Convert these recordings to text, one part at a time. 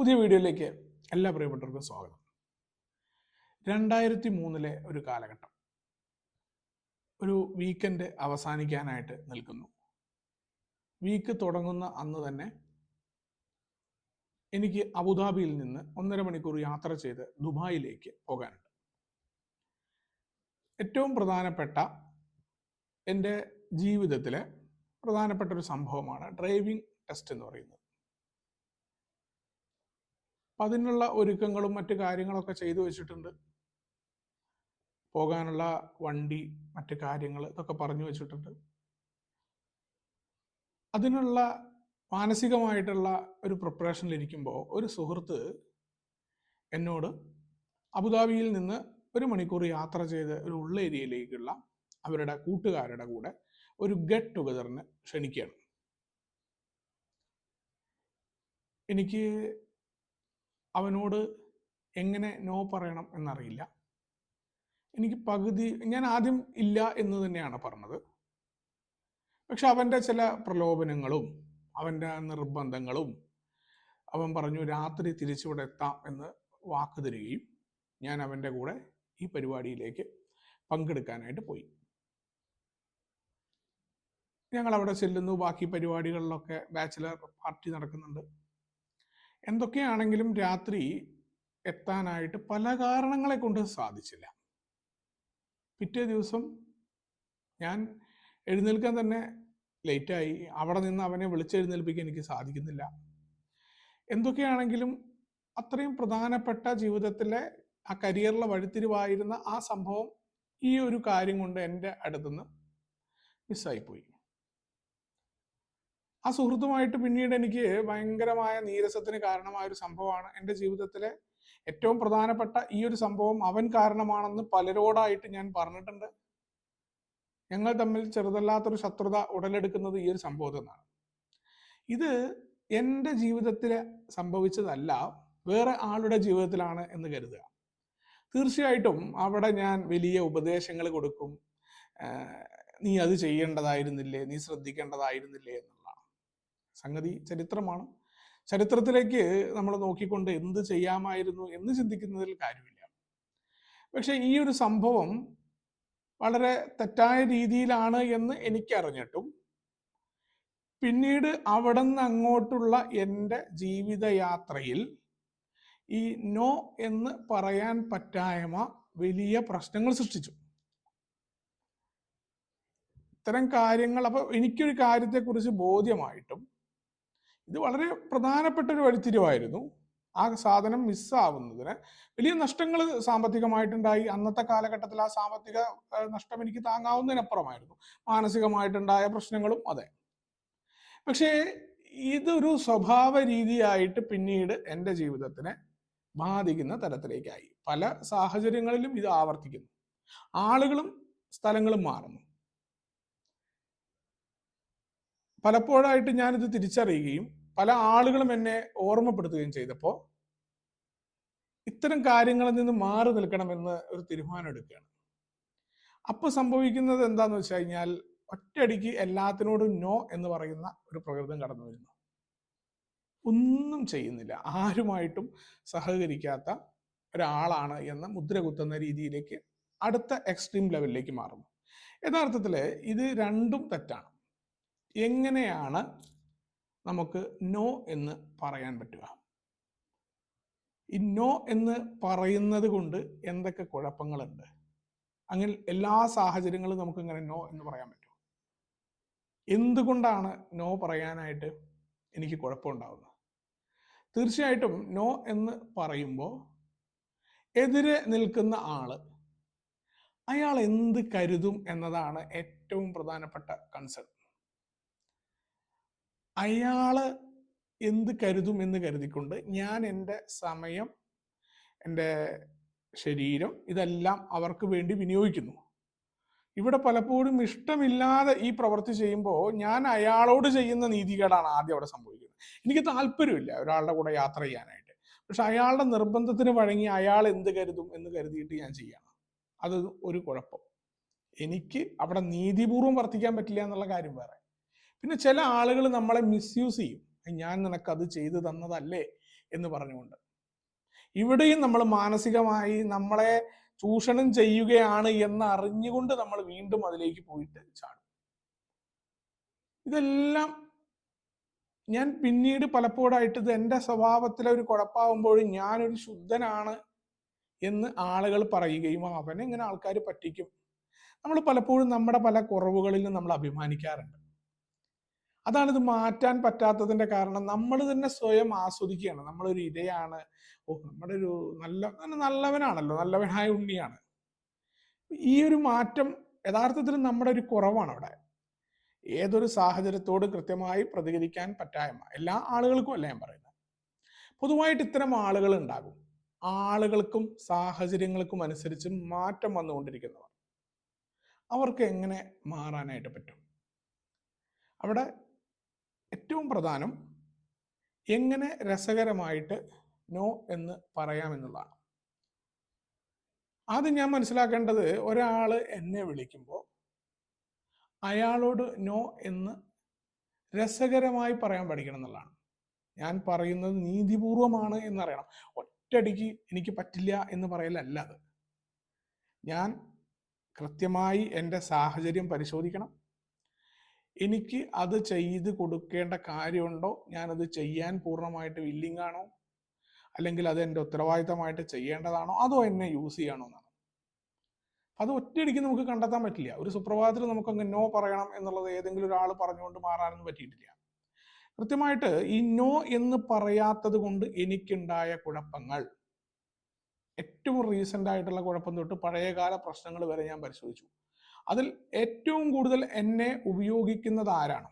പുതിയ വീഡിയോയിലേക്ക് എല്ലാ പ്രിയപ്പെട്ടവർക്കും സ്വാഗതം. രണ്ടായിരത്തി മൂന്നിലെ ഒരു കാലഘട്ടം. ഒരു വീക്കെൻഡ് അവസാനിക്കാനായിട്ട് നിൽക്കുന്നു. വീക്ക് തുടങ്ങുന്ന അന്ന് തന്നെ എനിക്ക് അബുദാബിയിൽ നിന്ന് ഒന്നര മണിക്കൂർ യാത്ര ചെയ്ത് ദുബായിലേക്ക് പോകാനുണ്ട്. ഏറ്റവും പ്രധാനപ്പെട്ട എന്റെ ജീവിതത്തിലെ പ്രധാനപ്പെട്ട ഒരു സംഭവമാണ് ഡ്രൈവിംഗ് ടെസ്റ്റ് എന്ന് പറയുന്നത്. അതിനുള്ള ഒരുക്കങ്ങളും മറ്റു കാര്യങ്ങളൊക്കെ ചെയ്തു വെച്ചിട്ടുണ്ട്. പോകാനുള്ള വണ്ടി മറ്റു കാര്യങ്ങൾ ഇതൊക്കെ പറഞ്ഞു വെച്ചിട്ടുണ്ട്. അതിനുള്ള മാനസികമായിട്ടുള്ള ഒരു പ്രിപ്പറേഷനിലിരിക്കുമ്പോൾ ഒരു സുഹൃത്ത് എന്നോട് അബുദാബിയിൽ നിന്ന് ഒരു മണിക്കൂർ യാത്ര ചെയ്ത് ഒരു ഉള്ള ഏരിയയിലേക്കുള്ള അവരുടെ കൂട്ടുകാരുടെ കൂടെ ഒരു ഗെറ്റ് ടുഗദറിന് ക്ഷണിക്കുകയാണ്. എനിക്ക് അവനോട് എങ്ങനെ നോ പറയണം എന്നറിയില്ല. എനിക്ക് പകുതി ഞാൻ ആദ്യം ഇല്ല എന്ന് തന്നെയാണ് പറഞ്ഞത്. പക്ഷെ അവന്റെ ചില പ്രലോഭനങ്ങളും അവന്റെ നിർബന്ധങ്ങളും അവൻ പറഞ്ഞു രാത്രി തിരിച്ചിവിടെ എത്താം എന്ന് വാക്ക് തരികയും ഞാൻ അവന്റെ കൂടെ ഈ പരിപാടിയിലേക്ക് പങ്കെടുക്കാനായിട്ട് പോയി. ഞങ്ങൾ അവിടെ ചെല്ലുന്നു. ബാക്കി പരിപാടികളിലൊക്കെ ബാച്ചിലർ പാർട്ടി നടക്കുന്നുണ്ട്. എന്തൊക്കെയാണെങ്കിലും രാത്രി എത്താനായിട്ട് പല കാരണങ്ങളെ കൊണ്ട് സാധിച്ചില്ല. പിറ്റേ ദിവസം ഞാൻ എഴുന്നേൽക്കാൻ തന്നെ ലേറ്റായി. അവിടെ നിന്ന് അവനെ വിളിച്ചെഴുന്നേൽപ്പിക്കാൻ എനിക്ക് സാധിക്കുന്നില്ല. എന്തൊക്കെയാണെങ്കിലും അത്രയും പ്രധാനപ്പെട്ട ജീവിതത്തിലെ ആ കരിയറിലെ വഴിത്തിരിവായിരുന്ന ആ സംഭവം ഈ ഒരു കാര്യം കൊണ്ട് എന്റെ അടുത്തുനിന്ന് മിസ്സായിപ്പോയി ആ സുഹൃത്തുമായിട്ട് പിന്നീട് എനിക്ക് ഭയങ്കരമായ നീരസത്തിന് കാരണമായ ഒരു സംഭവമാണ്. എന്റെ ജീവിതത്തിലെ ഏറ്റവും പ്രധാനപ്പെട്ട ഈ ഒരു സംഭവം അവൻ കാരണമാണെന്ന് പലരോടായിട്ട് ഞാൻ പറഞ്ഞിട്ടുണ്ട്. ഞങ്ങൾ തമ്മിൽ ചെറുതല്ലാത്തൊരു ശത്രുത ഉടലെടുക്കുന്നത് ഈ ഒരു സംഭവത്തിൽ നിന്നാണ്. ഇത് എന്റെ ജീവിതത്തിൽ സംഭവിച്ചതല്ല വേറെ ആളുടെ ജീവിതത്തിലാണ് എന്ന് കരുതുക. തീർച്ചയായിട്ടും അവിടെ ഞാൻ വലിയ ഉപദേശങ്ങൾ കൊടുക്കും. നീ അത് ചെയ്യേണ്ടതായിരുന്നില്ലേ? നീ ശ്രദ്ധിക്കേണ്ടതായിരുന്നില്ലേ എന്നുള്ളതാണ് സംഗതി ചരിത്രമാണ്. ചരിത്രത്തിലേക്ക് നമ്മൾ നോക്കിക്കൊണ്ട് എന്ത് ചെയ്യാമായിരുന്നു എന്ന് ചിന്തിക്കുന്നതിൽ കാര്യമില്ല. പക്ഷെ ഈ ഒരു സംഭവം വളരെ തെറ്റായ രീതിയിലാണ് എന്ന് എനിക്കറിഞ്ഞിട്ടും പിന്നീട് അവിടെ നിന്ന് അങ്ങോട്ടുള്ള എന്റെ ജീവിതയാത്രയിൽ ഈ നോ എന്ന് പറയാൻ പറ്റായ്മ വലിയ പ്രശ്നങ്ങൾ സൃഷ്ടിച്ചു. ഇത്തരം കാര്യങ്ങൾ അപ്പൊ എനിക്കൊരു കാര്യത്തെക്കുറിച്ച് ബോധ്യമായിട്ടും ഇത് വളരെ പ്രധാനപ്പെട്ട ഒരു വഴിത്തിരിവായിരുന്നു. ആ സാധനം മിസ്സാവുന്നതിന്. വലിയ നഷ്ടങ്ങൾ സാമ്പത്തികമായിട്ടുണ്ടായി. അന്നത്തെ കാലഘട്ടത്തിൽ ആ സാമ്പത്തിക നഷ്ടം എനിക്ക് താങ്ങാവുന്നതിനപ്പുറമായിരുന്നു. മാനസികമായിട്ടുണ്ടായ പ്രശ്നങ്ങളും അതെ. പക്ഷേ ഇതൊരു സ്വഭാവ രീതിയായിട്ട് പിന്നീട് എന്റെ ജീവിതത്തിനെ ബാധിക്കുന്ന തരത്തിലേക്കായി. പല സാഹചര്യങ്ങളിലും ഇത് ആവർത്തിക്കുന്നു. ആളുകളും സ്ഥലങ്ങളും മാറുന്നു. പലപ്പോഴായിട്ട് ഞാനിത് തിരിച്ചറിയുകയും പല ആളുകളും എന്നെ ഓർമ്മപ്പെടുത്തുകയും ചെയ്തപ്പോൾ ഇത്തരം കാര്യങ്ങളിൽ നിന്ന് മാറി നിൽക്കണമെന്ന് ഒരു തീരുമാനം എടുക്കുകയാണ്. അപ്പൊ സംഭവിക്കുന്നത് എന്താന്ന് വെച്ച് കഴിഞ്ഞാൽ ഒറ്റയടിക്ക് എല്ലാത്തിനോടും നോ എന്ന് പറയുന്ന ഒരു പ്രകൃതം കടന്നു വരുന്നു. ഒന്നും ചെയ്യുന്നില്ല. ആരുമായിട്ടും സഹകരിക്കാത്ത ഒരാളാണ് എന്ന് മുദ്ര കുത്തുന്ന രീതിയിലേക്ക് അടുത്ത എക്സ്ട്രീം ലെവലിലേക്ക് മാറുന്നു. യഥാർത്ഥത്തിൽ ഇത് രണ്ടും തെറ്റാണ്. എങ്ങനെയാണ് നമുക്ക് നോ എന്ന് പറയാൻ പറ്റുക? ഈ നോ എന്ന് പറയുന്നത് കൊണ്ട് എന്തൊക്കെ കുഴപ്പങ്ങളുണ്ട്? അങ്ങനെ എല്ലാ സാഹചര്യങ്ങളും നമുക്ക് ഇങ്ങനെ നോ എന്ന് പറയാൻ പറ്റും. എന്തുകൊണ്ടാണ് നോ പറയാനായിട്ട് എനിക്ക് കുഴപ്പമുണ്ടാവുന്നത്? തീർച്ചയായിട്ടും നോ എന്ന് പറയുമ്പോൾ എതിരെ നിൽക്കുന്ന ആൾ അയാൾ എന്ത് കരുതും എന്നതാണ് ഏറ്റവും പ്രധാനപ്പെട്ട കൺസേൺ അയാൾ എന്ത് കരുതും എന്ന് കരുതിക്കൊണ്ട് ഞാൻ എന്റെ സമയം എന്റെ ശരീരം ഇതെല്ലാം അവർക്ക് വേണ്ടി വിനിയോഗിക്കുന്നു. ഇവിടെ പലപ്പോഴും ഇഷ്ടമില്ലാതെ ഈ പ്രവൃത്തി ചെയ്യുമ്പോൾ ഞാൻ അയാളോട് ചെയ്യുന്ന നീതികേടാണ് ആദ്യം അവിടെ സംഭവിക്കുന്നത്. എനിക്ക് താല്പര്യമില്ല ഒരാളുടെ കൂടെ യാത്ര ചെയ്യാനായിട്ട്. പക്ഷെ അയാളുടെ നിർബന്ധത്തിന് വഴങ്ങി അയാൾ എന്ത് കരുതും എന്ന് കരുതിയിട്ട് ഞാൻ ചെയ്യണം. അത് ഒരു കുഴപ്പം. എനിക്ക് അവിടെ നീതിപൂർവം വർത്തിക്കാൻ പറ്റില്ല എന്നുള്ള കാര്യം വേറെ. പിന്നെ ചില ആളുകൾ നമ്മളെ മിസ്യൂസ് ചെയ്യും. ഞാൻ നിനക്ക് അത് ചെയ്തു തന്നതല്ലേ? എന്ന് പറഞ്ഞുകൊണ്ട്. ഇവിടെയും നമ്മൾ മാനസികമായി നമ്മളെ ചൂഷണം ചെയ്യുകയാണ് എന്ന് അറിഞ്ഞുകൊണ്ട് നമ്മൾ വീണ്ടും അതിലേക്ക് പോയിട്ട് ചാടും. ഇതെല്ലാം ഞാൻ പിന്നീട് പലപ്പോഴായിട്ട് ഇത് എന്റെ സ്വഭാവത്തിലെ ഒരു കുഴപ്പമാകുമ്പോഴും ഞാനൊരു ശുദ്ധനാണ് എന്ന് ആളുകൾ പറയുകയും അവനെ ഇങ്ങനെ ആൾക്കാർ പറ്റിക്കും. നമ്മൾ പലപ്പോഴും നമ്മുടെ പല കുറവുകളിലും നമ്മൾ അഭിമാനിക്കാറുണ്ട്. അതാണ് ഇത് മാറ്റാൻ പറ്റാത്തതിന്റെ കാരണം. നമ്മൾ തന്നെ സ്വയം ആസ്വദിക്കുകയാണ്. നമ്മളൊരു ഇരയാണ്. ഓ നമ്മുടെ ഒരു നല്ല നല്ല- നല്ലവനാണല്ലോ. നല്ലവനായ ഉണ്ണിയാണ്. ഈ ഒരു മാറ്റം യഥാർത്ഥത്തിൽ നമ്മുടെ ഒരു കുറവാണ് അവിടെ. ഏതൊരു സാഹചര്യത്തോട് കൃത്യമായി പ്രതികരിക്കാൻ പറ്റായ്മ എല്ലാ ആളുകൾക്കും അല്ല ഞാൻ പറയുന്നത്. പൊതുവായിട്ട് ഇത്തരം ആളുകൾ ഉണ്ടാകും. ആളുകൾക്കും സാഹചര്യങ്ങൾക്കും അനുസരിച്ച് മാറ്റം വന്നുകൊണ്ടിരിക്കുന്നവർ. അവർക്ക് എങ്ങനെ മാറാനായിട്ട് പറ്റും? അവിടെ ഏറ്റവും പ്രധാനം എങ്ങനെ രസകരമായിട്ട് നോ എന്ന് പറയാമെന്നുള്ളതാണ് ആദ്യം ഞാൻ മനസ്സിലാക്കേണ്ടത് ഒരാൾ എന്നെ വിളിക്കുമ്പോൾ അയാളോട് നോ എന്ന് രസകരമായി പറയാൻ പഠിക്കണം എന്നുള്ളതാണ്. ഞാൻ പറയുന്നത് നീതിപൂർവമാണ് എന്നറിയണം. ഒറ്റയടിക്ക് എനിക്ക് പറ്റില്ല എന്ന് പറയലല്ല അത്. ഞാൻ കൃത്യമായി എന്റെ സാഹചര്യം പരിശോധിക്കണം. എനിക്ക് അത് ചെയ്ത് കൊടുക്കേണ്ട കാര്യമുണ്ടോ? ഞാനത് ചെയ്യാൻ പൂർണമായിട്ട് വില്ലിംഗ് ആണോ? അല്ലെങ്കിൽ അത് എന്റെ ഉത്തരവാദിത്തമായിട്ട് ചെയ്യേണ്ടതാണോ? അതോ എന്നെ യൂസ് ചെയ്യണോ എന്നാണ്. അത് ഒറ്റയടിക്ക് നമുക്ക് കണ്ടെത്താൻ പറ്റില്ല. ഒരു സുപ്രഭാതത്തിൽ നമുക്ക് അങ്ങ് നോ പറയണം എന്നുള്ളത് ഏതെങ്കിലും ഒരാൾ പറഞ്ഞുകൊണ്ട് മാറാനൊന്നും പറ്റിയിട്ടില്ല. കൃത്യമായിട്ട് ഈ നോ എന്ന് പറയാത്തത് കൊണ്ട് എനിക്കുണ്ടായ കുഴപ്പങ്ങൾ. ഏറ്റവും റീസെന്റ് ആയിട്ടുള്ള കുഴപ്പം തൊട്ട് പഴയകാല പ്രശ്നങ്ങൾ വരെ ഞാൻ പരിശോധിച്ചു. അതിൽ ഏറ്റവും കൂടുതൽ എന്നെ ഉപയോഗിക്കുന്നത് ആരാണ്?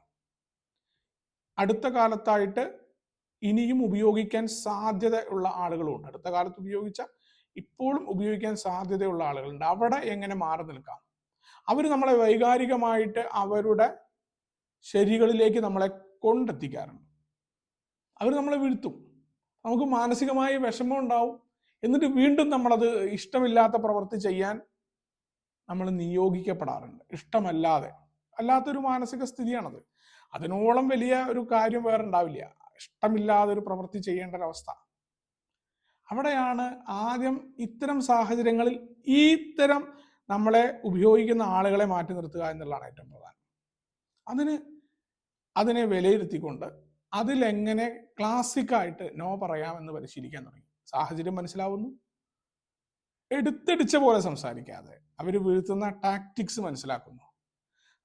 അടുത്ത കാലത്തായിട്ട് ഇനിയും ഉപയോഗിക്കാൻ സാധ്യത ഉള്ള ആളുകളുണ്ട്. അടുത്ത കാലത്ത് ഉപയോഗിച്ച ഇപ്പോഴും ഉപയോഗിക്കാൻ സാധ്യതയുള്ള ആളുകളുണ്ട്. അവിടെ എങ്ങനെ മാറി നിൽക്കാം? അവർ നമ്മളെ വൈകാരികമായിട്ട് അവരുടെ ശരികളിലേക്ക് നമ്മളെ കൊണ്ടെത്തിക്കാറുണ്ട്. അവർ നമ്മളെ വീഴ്ത്തും. നമുക്ക് മാനസികമായ വിഷമം ഉണ്ടാവും. എന്നിട്ട് വീണ്ടും നമ്മളത് ഇഷ്ടമില്ലാത്ത പ്രവൃത്തി ചെയ്യാൻ നമ്മൾ നിയോഗിക്കപ്പെടാറുണ്ട്. ഇഷ്ടമല്ലാതെ. അല്ലാത്തൊരു മാനസിക സ്ഥിതിയാണത്. അതിനോളം വലിയ ഒരു കാര്യം വേറെ ഉണ്ടാവില്ല. ഇഷ്ടമില്ലാതെ ഒരു പ്രവൃത്തി ചെയ്യേണ്ട ഒരവസ്ഥ അവിടെയാണ് ആദ്യം ഇത്തരം സാഹചര്യങ്ങളിൽ ഈ ഇത്തരം നമ്മളെ ഉപയോഗിക്കുന്ന ആളുകളെ മാറ്റി നിർത്തുക എന്നുള്ളതാണ് ഏറ്റവും പ്രധാനം. അതിന് അതിനെ വിലയിരുത്തിക്കൊണ്ട് അതിലെങ്ങനെ ക്ലാസിക്കായിട്ട് നോ പറയാമെന്ന് പരിശീലിക്കാൻ തുടങ്ങി. സാഹചര്യം മനസ്സിലാവുന്നു. എടുത്തടിച്ച പോലെ സംസാരിക്കാതെ അവർ വീഴ്ത്തുന്ന ടാക്ടിക്സ് മനസ്സിലാക്കുന്നു.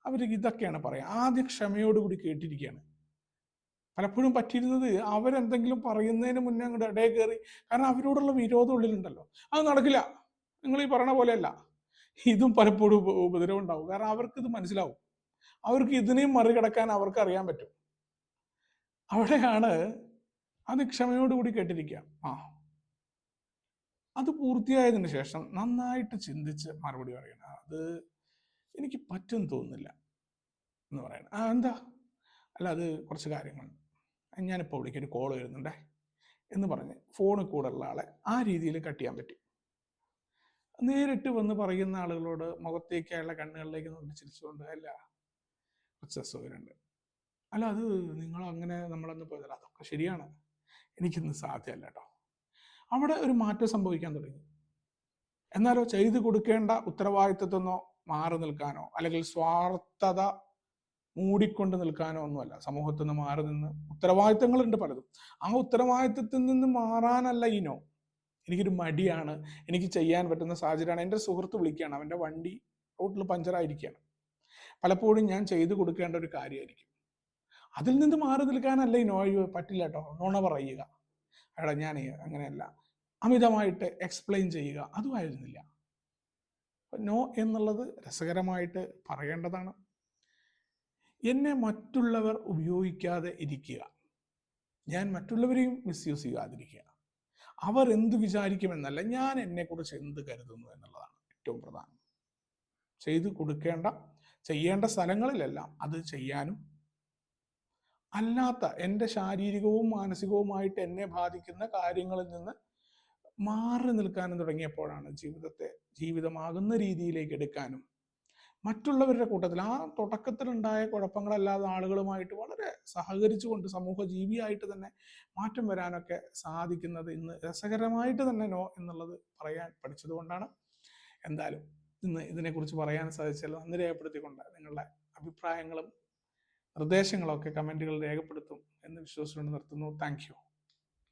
അവർ ഇതൊക്കെയാണ് പറയുക ആദ്യം ക്ഷമയോടുകൂടി കേട്ടിരിക്കുകയാണ് പലപ്പോഴും പറ്റിയിരുന്നത് അവരെന്തെങ്കിലും പറയുന്നതിന് മുന്നേ അങ്ങോട്ട് ഇടയിൽ കയറി. കാരണം അവരോടുള്ള വിരോധം ഉള്ളിലുണ്ടല്ലോ. അത് നടക്കില്ല. നിങ്ങൾ ഈ പറയണ പോലെയല്ല. ഇതും പലപ്പോഴും ഉപദ്രവം ഉണ്ടാവും. കാരണം അവർക്ക് ഇത് മനസ്സിലാവും. അവർക്ക് ഇതിനെയും മറികടക്കാൻ അവർക്ക് അറിയാൻ പറ്റും. അവിടെയാണ് അത് ക്ഷമയോടുകൂടി കേട്ടിരിക്കുക. ആ. അത് പൂർത്തിയായതിനു ശേഷം നന്നായിട്ട് ചിന്തിച്ച് മറുപടി പറയണം. അത് എനിക്ക് പറ്റും തോന്നുന്നില്ല എന്ന് പറയണം. ആ എന്താ? അല്ല അത് കുറച്ച് കാര്യങ്ങളുണ്ട്. ഞാനിപ്പോൾ വിളിക്കൊരു കോൾ വരുന്നുണ്ടേ എന്ന് പറഞ്ഞ് ഫോണിൽ കൂടെ ഉള്ള ആളെ ആ രീതിയിൽ കട്ട് ചെയ്യാൻ പറ്റി. നേരിട്ട് വന്ന് പറയുന്ന ആളുകളോട് മുഖത്തേക്ക് അയാളുടെ കണ്ണുകളിലേക്ക് നോക്കി ചിരിച്ചുകൊണ്ട് അല്ല കുറച്ച് അസുഖമുണ്ട് അല്ല അത് നിങ്ങളങ്ങനെ അങ്ങനെ നമ്മളന്ന് പോയതല്ല അതൊക്കെ ശരിയാണ്. എനിക്കിന്ന് സാധ്യമല്ല കേട്ടോ അവിടെ ഒരു മാറ്റം സംഭവിക്കാൻ തുടങ്ങി. എന്നാലോ ചെയ്തു കൊടുക്കേണ്ട ഉത്തരവാദിത്വത്തൊന്നോ മാറി നിൽക്കാനോ അല്ലെങ്കിൽ സ്വാർത്ഥത മൂടിക്കൊണ്ട് നിൽക്കാനോ ഒന്നുമല്ല. സമൂഹത്തിൽ നിന്ന് മാറി നിന്ന് ഉത്തരവാദിത്തങ്ങളുണ്ട് പലതും. ആ ഉത്തരവാദിത്തത്തിൽ നിന്ന് മാറാനല്ല ഇനോ എനിക്കൊരു മടിയാണ്. എനിക്ക് ചെയ്യാൻ പറ്റുന്ന സാഹചര്യമാണ്. എന്റെ സുഹൃത്ത് വിളിക്കുകയാണ്. അവന്റെ വണ്ടി റോട്ടിൽ പഞ്ചറായിരിക്കുകയാണ്. പലപ്പോഴും ഞാൻ ചെയ്തു കൊടുക്കേണ്ട ഒരു കാര്യമായിരിക്കും. അതിൽ നിന്ന് മാറി നിൽക്കാനല്ല ഇനോ അയ്യോ പറ്റില്ല കേട്ടോ. നുണ പറയുക. എടാ ഞാൻ അങ്ങനെയല്ല. അമിതമായിട്ട് എക്സ്പ്ലെയിൻ ചെയ്യുക. അതുമായിരുന്നില്ല നോ എന്നുള്ളത് രസകരമായിട്ട് പറയേണ്ടതാണ്. എന്നെ മറ്റുള്ളവർ ഉപയോഗിക്കാതെ ഇരിക്കുക. ഞാൻ മറ്റുള്ളവരെയും മിസ്യൂസ് ചെയ്യാതിരിക്കുക. അവർ എന്ത് വിചാരിക്കുമെന്നല്ല ഞാൻ എന്നെക്കുറിച്ച് എന്ത് കരുതുന്നു എന്നുള്ളതാണ് ഏറ്റവും പ്രധാനം. ചെയ്തു കൊടുക്കേണ്ട ചെയ്യേണ്ട സ്ഥലങ്ങളിലെല്ലാം അത് ചെയ്യാനും അല്ലാത്ത എന്റെ ശാരീരികവും മാനസികവുമായിട്ട് എന്നെ ബാധിക്കുന്ന കാര്യങ്ങളിൽ നിന്ന് മാറി നിൽക്കാനും തുടങ്ങിയപ്പോഴാണ് ജീവിതത്തെ ജീവിതമാകുന്ന രീതിയിലേക്ക് എടുക്കാനും മറ്റുള്ളവരുടെ കൂട്ടത്തിൽ ആ തുടക്കത്തിലുണ്ടായ കുഴപ്പങ്ങളല്ലാതെ ആളുകളുമായിട്ട് വളരെ സഹകരിച്ചുകൊണ്ട് സമൂഹ ജീവിയായിട്ട് തന്നെ മാറ്റം വരാനൊക്കെ സാധിക്കുന്നത് ഇന്ന് രസകരമായിട്ട് തന്നെ നോ എന്നുള്ളത് പറയാൻ പഠിച്ചതുകൊണ്ടാണ്. എന്തായാലും ഇന്ന് ഇതിനെക്കുറിച്ച് പറയാൻ സാധിച്ചാൽ നന്ദി രേഖപ്പെടുത്തിക്കൊണ്ട് നിങ്ങളുടെ അഭിപ്രായങ്ങളും നിർദ്ദേശങ്ങളൊക്കെ കമന്റുകൾ രേഖപ്പെടുത്തും എന്ന് വിശ്വസിച്ചുകൊണ്ട് നിർത്തുന്നു. താങ്ക്